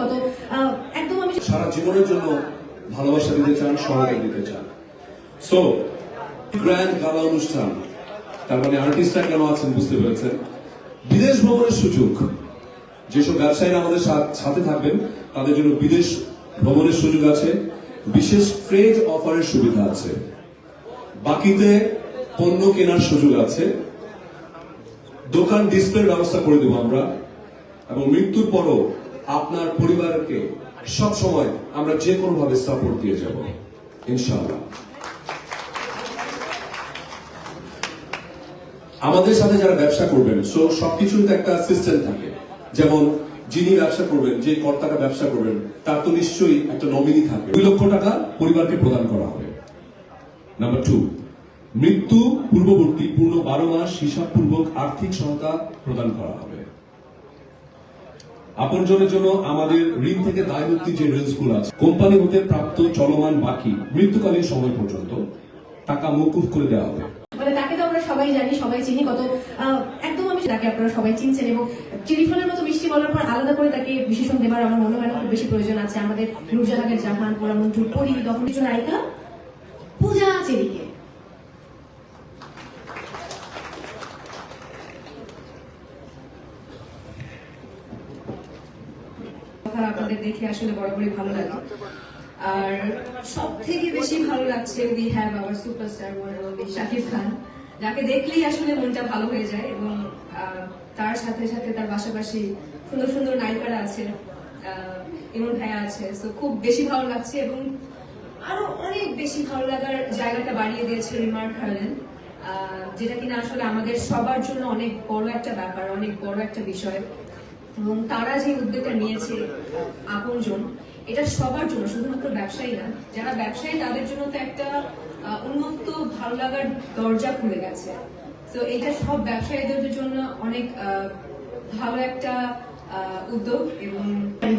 আহ, একদম আমি সারা জীবনের জন্য ভালোবাসা দিতে চান সহায়তা দিতে চান। সো গ্র্যান্ড গালা অনুষ্ঠান তার মানে আর্টিস্টরা কেন আছেন বুঝতে পেরেছেন? বিদেশ ভ্রমণের সুযোগ। যেসব ব্যবসায়ীরা আমাদের সাথে থাকবেন তাদের জন্য বিদেশ ভ্রমণের সুযোগ আছে। বিশেষ ট্রেড অফারের সুবিধা আছে। বাকিতে পণ্য কেনার সুযোগ আছে। দোকান ডিসপ্লের ব্যবস্থা করে দেবো আমরা। এবং মৃত্যুর পরও আপনার পরিবারকে সব সময় আমরা যে কোনো ভাবে সাপোর্ট দিয়ে যাব, ইনশাআল্লাহ। আমাদের সাথে যারা ব্যবসা করবেন সো সবকিছুর তো একটা সিস্টেম থাকে। যেমন যিনি ব্যবসা করবেন, যে কর্তাটা ব্যবসা করবেন, তার তো নিশ্চয়ই একটা নমিনি থাকবে। দুই লক্ষ টাকা পরিবারকে প্রদান করা হবে। নাম্বার টু মৃত্যু পূর্ববর্তী পূর্ণ বারো মাস হিসাবপূর্বক আর্থিক সহায়তা প্রদান করা হবে। আপনজনের জন্য আমাদের ঋণ থেকে দায় মুক্তি যে রেলসগুলো আছে, কোম্পানি হতে প্রাপ্ত চলমান বাকি মৃত্যুকালীন সময় পর্যন্ত টাকা মৌকুফ করে দেওয়া হবে। মানে তাকে তো আমরা সবাই জানি, সবাই চিনি, কত একদম আমি তাকে আপনারা সবাই চিনছেন এবং টেলিফোনের মতো মিষ্টি বলার পর আলাদা করে তাকে বিশেষণ দেবার আমার মনে হয় খুব বেশি প্রয়োজন আছে। আমাদের নুরজাহানের জাহান, পোড়ামন্টুর পরি কিছু নায়িকা, পূজা চেরিকে। কথা আপনাদের দেখে আসলে বরাবরই ভালো লাগে আর সব থেকে বেশি ভালো লাগছে we have our superstar Shakib Khan যাকে দেখলেই আসলে মনটা ভালো হয়ে যায় এবং তার সাথে সাথে তার পাশাপাশি সুন্দর সুন্দর নায়িকারা আছে ইমন ভাইয়া আছে। তো খুব বেশি ভালো লাগছে এবং আরও অনেক বেশি ভালো লাগার জায়গাটা বাড়িয়ে দিয়েছে রিমার্ক হার্লেন যেটা কিনা আসলে আমাদের সবার জন্য অনেক বড় একটা ব্যাপার, অনেক বড় একটা বিষয়। এবং তারা যে উদ্যোগটা নিয়েছে আপনজন, এটা সবার জন্য, শুধুমাত্র ব্যবসায়ী না, যারা ব্যবসায়ী তাদের জন্য তো একটা উন্মুক্ত ভালো লাগার দরজা খুলে গেছে। তো এটা সব ব্যবসায়ীদের জন্য অনেক ভালো একটা উদ্যোগ এবং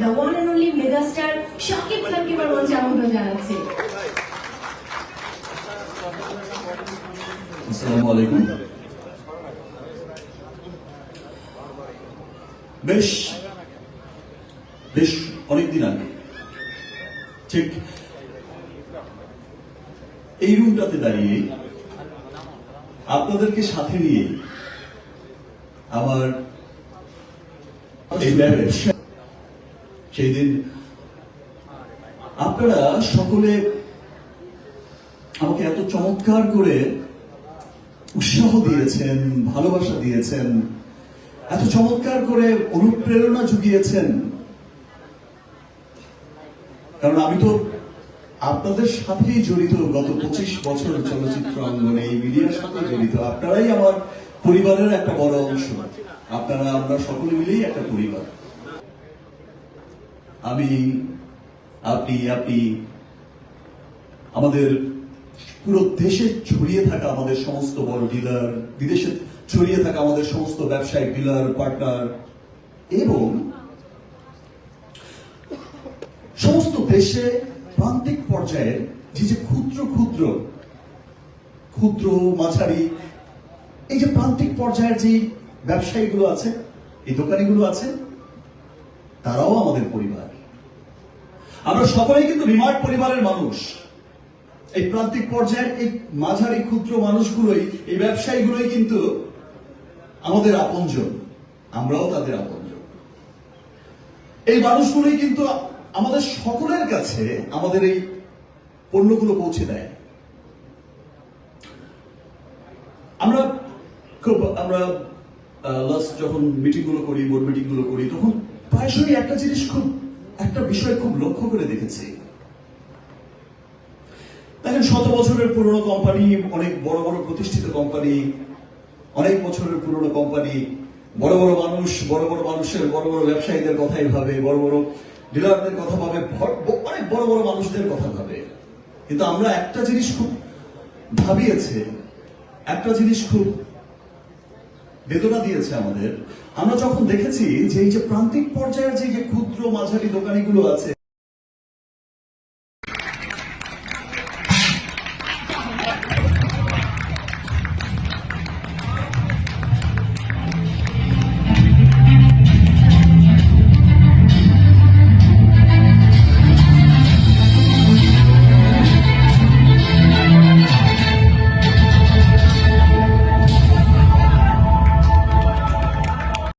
the one and only megastar Shakib খানকে এবার মঞ্চে আমন্ত্রণ জানাচ্ছি। আসসালামু আলাইকুম। বেশ বেশ অনেকদিন আগে। ঠিক এই রুমটাতে দাঁড়িয়ে আপনাদেরকে সাথে নিয়ে আমার এই সেই দিন আপনারা সকলে আমাকে এত চমৎকার করে উৎসাহ দিয়েছেন, ভালোবাসা দিয়েছেন। এত চমৎকার করে অনুপ্রেরণা জুগিয়েছেন। কারণ আমি তো আপনাদের সাথেই জড়িত গত পঁচিশ বছর চলচ্চিত্র অঙ্গনে, এই মিডিয়ার সাথে জড়িত। আপনারাই আমার পরিবারের একটা বড় অংশ। আপনারা, আমরা সকলে মিলেই একটা পরিবার। আমি, আপনি আপনি, আমাদের পুরো দেশে ছড়িয়ে থাকা আমাদের সমস্ত বড় ডিলার বিদেশে ছড়িয়ে থাকা আমাদের সমস্ত ব্যবসায়িক ডিলার পার্টনার এবং সমস্ত দেশে প্রান্তিক পর্যায়ে যে যে ক্ষুদ্র ক্ষুদ্র ক্ষুদ্র মাঝারি, এই যে প্রান্তিক পর্যায়ের যে ব্যবসায়ীগুলো আছে, এই দোকানিগুলো আছে, তারাও আমাদের পরিবার। আমরা সকলেই কিন্তু রিমার্ট পরিবারের মানুষ। এই প্রান্তিক পর্যায়ের এই মাঝারি ক্ষুদ্র মানুষগুলোই, এই ব্যবসায়ীগুলোই কিন্তু আমাদের আপনজন। আমরাও তাদের আপনজন। এই মানুষগুলোই কিন্তু আমাদের সকলের কাছে আমাদের এই পণ্যগুলো পৌঁছে দেয়। আমরা খুব, আমরা লাস্ট যখন মিটিংগুলো করি বোর্ড মিটিংগুলো করি, তখন প্রায়শই একটা জিনিস খুব, একটা বিষয় খুব লক্ষ্য করে দেখেছি। দেখেন শত বছরের পুরনো কোম্পানি অনেক বড় বড় প্রতিষ্ঠিত কোম্পানি অনেক বছরের পুরনো কোম্পানি বড় বড় মানুষ, বড় বড় মানুষের, বড় বড় ব্যবসায়ীদের কথাই ভাবে, বড় বড় ডিলারদের কথা ভাবে অনেক বড় বড় মানুষদের কথা ভাবে। কিন্তু আমরা একটা জিনিস খুব ভাবিয়েছে, একটা জিনিস খুব বেদনা দিয়েছে আমাদের। আমরা যখন দেখেছি যে এই যে প্রান্তিক পর্যায়ের যে ক্ষুদ্র মাঝারি দোকানিগুলো আছে